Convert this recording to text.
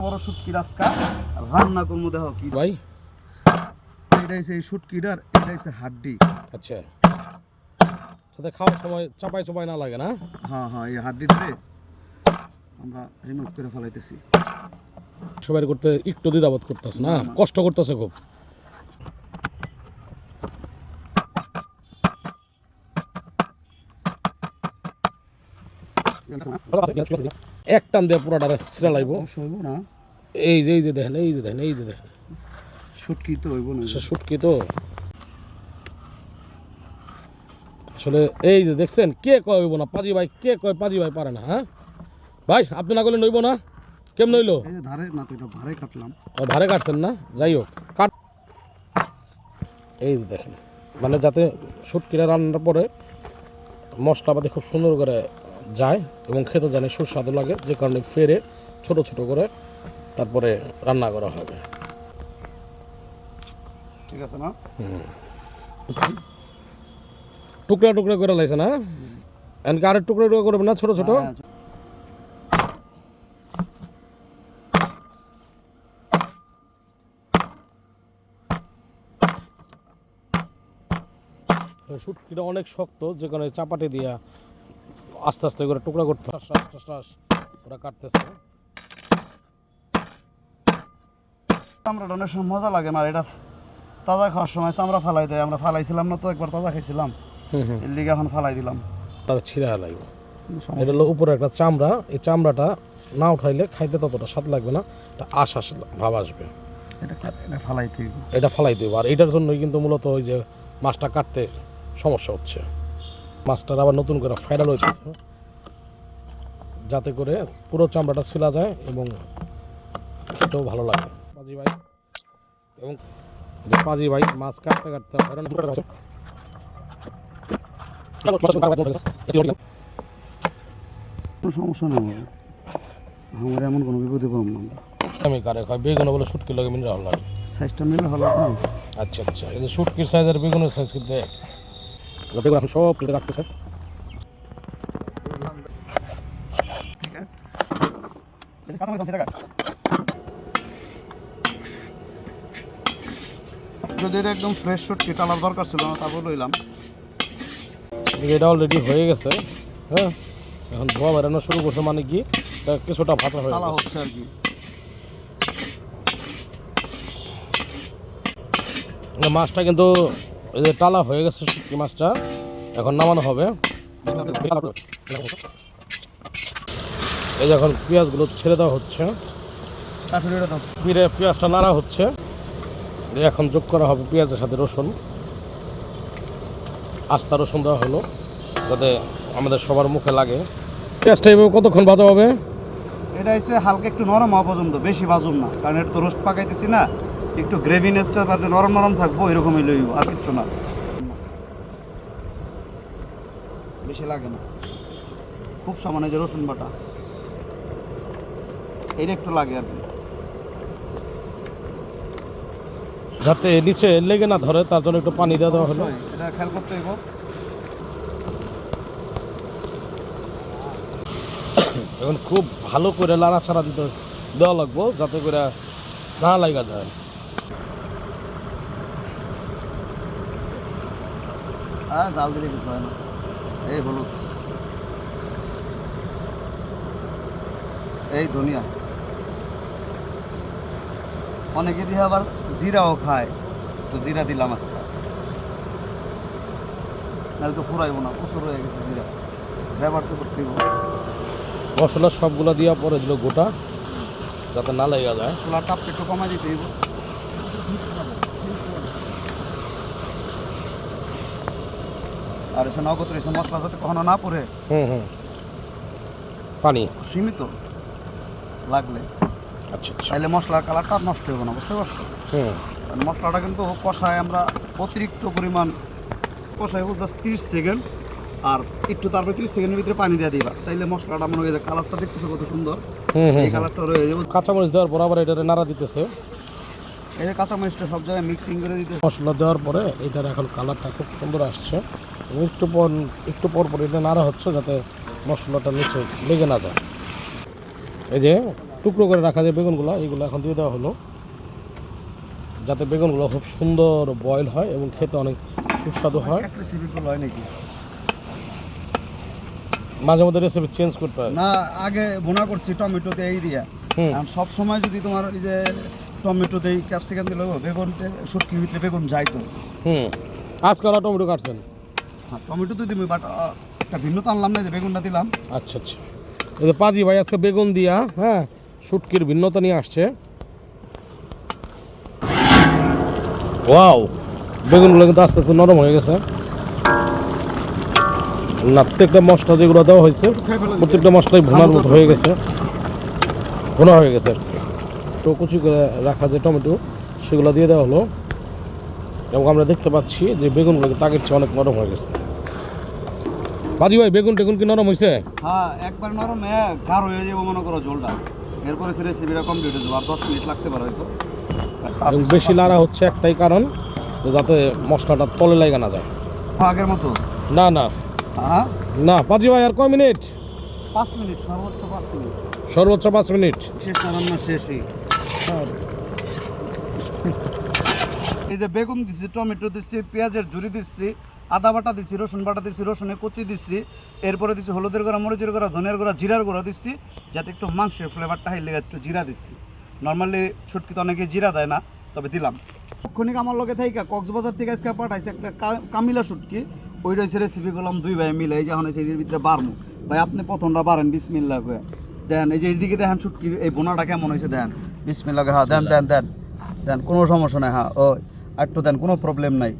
বড় শুটকির আজকা। রান্না করব দেখো কি। ভাই? এটা হচ্ছে এই শুটকিটার এটা হচ্ছে হাড্ডি। আচ্ছা। খাওয়ার সময় চাপাই চোপাই না লাগে না? হ্যাঁ হ্যাঁ এই হাড্ডিতে আমরা রিমুভ করে ফেলাইতেছি। সবাই করতে একটু দ্বিধাবোধ করতেছে না? কষ্ট করতেছে খুব। এক টান দিয়ে পুরোটা লাগবো। না। এই যে এই যে দেখেন এই যে দেখেন এই যে দেখেন। শুটকি তো হইব না। সে তো। আসলে এই যে দেখছেন কে কয় হইব না? পাজি ভাই কে কয় পাজি ভাই পারে না হ্যাঁ? ভাই আপনি না করলে নইব না? কেমন যে ধারে না তো এটা ভারে কাটলাম। ও ধারে কাটছেন না? যাই হোক কাট। এই যে দেখেন মানে যাতে শুটকিটা রান্নার পরে মশলাপাতি খুব সুন্দর করে যায় এবং খেতে জানে সুস্বাদু লাগে যে কারণে ফেরে ছোট ছোট করে তারপরে রান্না করা হবে। ঠিক আছে না? টুকরা টুকরা করে লাগছে না? এনকে আরেক টুকরা টুকরা করবে না ছোট ছোট? হ্যাঁ, শুটকিটা অনেক শক্ত যে কারণে চাপাটি দিয়া আস্তে আস্তে করে টুকরা করতে ওরা কাটতেছে। চামড়াটা অনেক সময় মজা লাগে না এটা তাজা খাওয়ার সময় চামড়া ফালাই দেয়। আমরা ফালাইছিলাম না তো একবার তাজা খাইছিলাম হুম এর লিগে এখন ফালাই দিলাম। তারা ছিঁড়া লাগবে এটা হলো উপরে একটা চামড়া। এই চামড়াটা না উঠাইলে খাইতে ততটা স্বাদ লাগবে না। এটা আশ আস ভাব আসবে। এটা ফালাইতে হইব এটা ফালাই দেবো। আর এটার জন্যই কিন্তু মূলত ওই যে মাছটা কাটতে সমস্যা হচ্ছে। মাছটার আবার নতুন করে ফাইনাল হইতেছে। যাতে করে পুরো চামড়াটা ছিলা যায় এবং খেতেও ভালো লাগে। পাজি ভাই এবং পাজি ভাই মাছ কাটতে কাটতে কোনো সমস্যা নেই আমার আমার এমন কোনো বিপদে পাবো না। আমি কারে খাই বেগুন বলে শুটকি লাগে সাইজটা আচ্ছা আচ্ছা এই শুটকির সাইজ আর বেগুনের সাইজ কিন্তু বেগুন এখন সব প্লেটে রাখতেছে। যদি এটা একদম ফ্রেশ শুটকি টালার দরকার ছিল না তারপর লইলাম। এটা অলরেডি হয়ে গেছে। হ্যাঁ? এখন ধোয়া বেরানো শুরু করছে মানে কি কিছুটা ভাজা হয়ে হচ্ছে আর কি। মাছটা কিন্তু এই যে টালা হয়ে গেছে শুটকি মাছটা, এখন নামানো হবে। এই যে এখন পেঁয়াজগুলো ছেড়ে দেওয়া হচ্ছে। পিড়ে পেঁয়াজটা নাড়া হচ্ছে। এখন যোগ করা হবে পেঁয়াজের সাথে রসুন। আস্তা রসুন দেওয়া হলো, যাতে আমাদের সবার মুখে লাগে। পেঁয়াজটা এভাবে কতক্ষণ ভাজা হবে? এটা হচ্ছে হালকা একটু নরম হওয়া পর্যন্ত, বেশি বাজুম না, কারণ এটা তো রোস্ট পাকাইতেছি না। একটু গ্রেভিনেসটা যাতে নরম নরম থাকব এরকমই লইব আর কিচ্ছু না। বেশি লাগে না। খুব সামান্য যে রসুন বাটা। এইটা একটু লাগে আর কি। যাতে নিচে লেগে না ধরে তার জন্য একটু পানি দিয়ে দেওয়া হলো। এটা খেয়াল করতে হইব। এখন খুব ভালো করে লাড়া ছাড়া দিতে দেওয়া লাগবো যাতে করে না লাগা যায়। হ্যাঁ জাল দিলে কিছু হয় না। এই হলুদ। এই ধনিয়া। অনেকে দিয়ে আবার জিরাও খায়। তো জিরা দিলাম আজকে। নাহলে তো ফুরাইব না প্রচুর হয়ে গেছে জিরা। ব্যবহার তো করতে হইব মশলা সবগুলো দেওয়া পরে দিল গোটা যাতে না লেগে যায়। চুলার তাপটা একটু কমাই দিতে আর এসে নগদ রয়েছে মশলা যাতে কখনো না পড়ে। হুম হুম। পানি? সীমিত লাগলে। আচ্ছা আচ্ছা। তাহলে মশলার কালারটা নষ্ট হবে না বুঝতে পারছ? হুম। মশলাটা কিন্তু কষায় আমরা অতিরিক্ত পরিমাণ কষাই জাস্ট তিরিশ সেকেন্ড আর একটু তারপরে তিরিশ সেকেন্ডের ভিতরে পানি দিয়ে দিবা। তাইলে মশলাটা মনে হয় যে কালারটা দেখতেছো কত সুন্দর। এই কালারটা রয়ে যাবে কাঁচামরিচ দেওয়ার পর আবার এটা নাড়া দিতেছে। এই যে কাঁচামরিচটা সব জায়গায় মিক্সিং করে দিতে মশলা দেওয়ার পরে এটার এখন কালারটা খুব সুন্দর আসছে। এবং একটু পর একটু পর পর এটা নাড়া হচ্ছে যাতে মশলাটা নিচে লেগে না যায়। এই যে টুকরো করে রাখা যে বেগুনগুলো এইগুলো এখন দিয়ে দেওয়া হলো। যাতে বেগুনগুলো খুব সুন্দর বয়েল হয় এবং খেতে অনেক সুস্বাদু হয়। হয় নাকি? মাঝে মধ্যে রেসিপি চেঞ্জ করতে হয়। না আগে বোনা করছি টমেটোতে এই দিয়া। সব সময় যদি তোমার এই যে টমেটো দেই ক্যাপসিকাম দিলে বেগুন শুটকির ভিতরে বেগুন যাইতো। হুম। আজকে টমেটো কাটছেন। হ্যাঁ টমেটো তো দিবি বাট একটা ভিন্নতা আনলাম না যে বেগুনটা দিলাম। আচ্ছা আচ্ছা। এই যে পাজি ভাই, আজকে বেগুন দিয়া হ্যাঁ শুটকির ভিন্নতা নিয়ে আসছে। ওয়াও, বেগুনগুলো কিন্তু আস্তে আস্তে নরম হয়ে গেছে। না, প্রত্যেকটা মশলা যেগুলো দেওয়া হয়েছে, প্রত্যেকটা মশলাই ভোনার মতো হয়ে গেছে। ভোনা হয়ে গেছে। তো কুচি করে রাখা যে টমেটো, সেগুলো দিয়ে দেওয়া হলো। এবং আমরা দেখতে পাচ্ছি যে বেগুনগুলো কিন্তু আগের চেয়ে অনেক নরম হয়ে গেছে। বাজি ভাই বেগুন টেগুন কি নরম হয়েছে হ্যাঁ একবার নরম গাঢ় হয়ে যাব মনে করো ঝোলটা। এরপরে সে রেসিপিটা কমপ্লিট হয়ে যাব। আর দশ মিনিট লাগতে পারে হয়তো। এবং বেশি লাড়া হচ্ছে একটাই কারণ যে যাতে মশলাটা তলে লাগা না যায়। আগের মতো? না না। হ্যাঁ? না পাজি ভাই আর কয় মিনিট? পাঁচ মিনিট সর্বোচ্চ পাঁচ মিনিট। সর্বোচ্চ পাঁচ মিনিট। শেষ রান্না শেষই। এই যে বেগুন দিচ্ছি টমেটো দিচ্ছি পেঁয়াজের ঝুরি দিচ্ছি আদা বাটা দিচ্ছি রসুন বাটা দিচ্ছি রসুনের কচি দিচ্ছি এরপরে দিচ্ছি হলুদের গুঁড়া, মরিচের গুঁড়া ধনের গুঁড়া, জিরার গুঁড়া দিচ্ছি যাতে একটু মাংসের ফ্লেভারটা হাই লেগে একটু জিরা দিচ্ছি নর্মালি শুটকিতে অনেকে জিরা দেয় না, তবে দিলাম। ক্ষণিক আমার লগে থাইকা কক্সবাজার থেকে আজকে পাঠাইছে একটা কামিলা শুটকি। ওই রয়েছে রেসিপি করলাম দুই ভাই মিলে এই যে এখন এর ভিতরে বারমু ভাই, আপনি প্রথমটা বারেন বিসমিল্লা করে দেন, এই যে এইদিকে দেখেন শুটকি এই বোনাটা কেমন হয়েছে, দেন। বিসমিল্লা হ্যাঁ দেন দেন দেন। দেন, কোনো সমস্যা নাই হ্যাঁ ও একটু দেন কোনো প্রবলেম নাই।